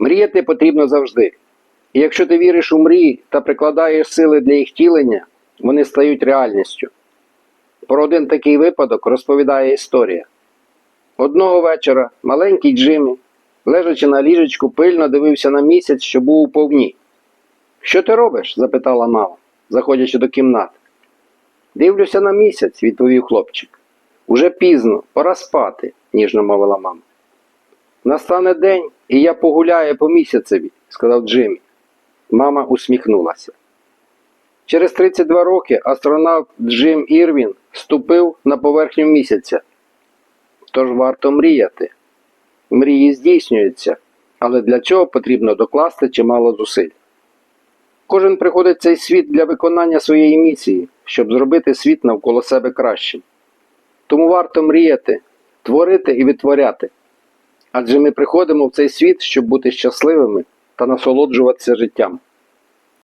Мріяти потрібно завжди. І якщо ти віриш у мрії та прикладаєш сили для їх тілення, вони стають реальністю. Про один такий випадок розповідає історія. Одного вечора маленький Джиммі, лежачи на ліжечку, пильно дивився на місяць, що був у повні. Що ти робиш? запитала мама, заходячи до кімнати. Дивлюся на місяць, відповів хлопчик. Уже пізно, пора спати, ніжно мовила мама. Настане день, і я погуляю по місяцеві, сказав Джиммі. Мама усміхнулася. Через 32 роки астронавт Джим Ірвін ступив на поверхню місяця. Тож варто мріяти. Мрії здійснюються, але для цього потрібно докласти чимало зусиль. Кожен приходить в цей світ для виконання своєї місії, щоб зробити світ навколо себе кращим. Тому варто мріяти, творити і відтворяти. Адже ми приходимо в цей світ, щоб бути щасливими та насолоджуватися життям.